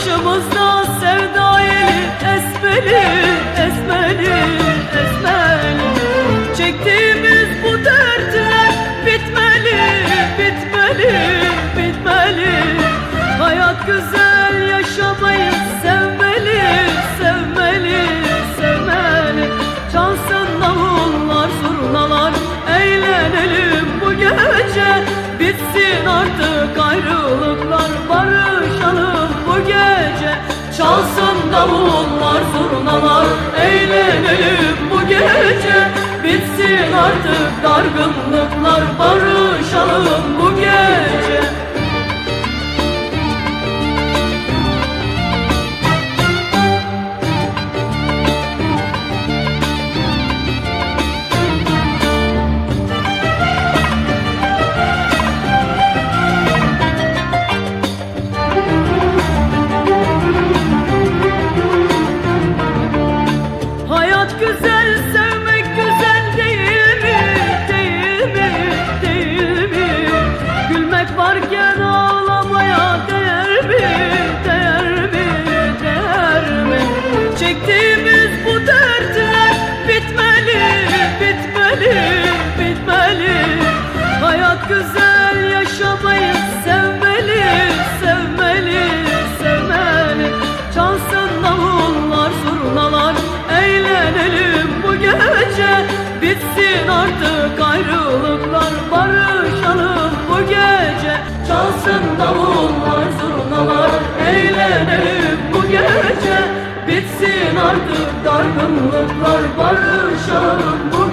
Başımızda sevda eli esmeli, esmeli, esmeli. Çektiğimiz bu dertler bitmeli, bitmeli, bitmeli. Hayat güzel yaşamayı sevmeli, sevmeli, sevmeli. Çalsın davullar, zurnalar, eğlenelim bu gece. Bitsin artık ayrılıklar, davullar, zurnalar, eğlenelim bu gece Bitsin artık dargınlıklar, barışalım bu Çektiğimiz bu dertler bitmeli, bitmeli, bitmeli. Hayat güzel, yaşamayı sevmeli, sevmeli, sevmeli. Çalsın davullar, zurnalar, eğlenelim bu gece. Bitsin artık ayrılıklar, barışalım bu gece. Çalsın davullar, Bitsin artık dargınlıklar, barışalım.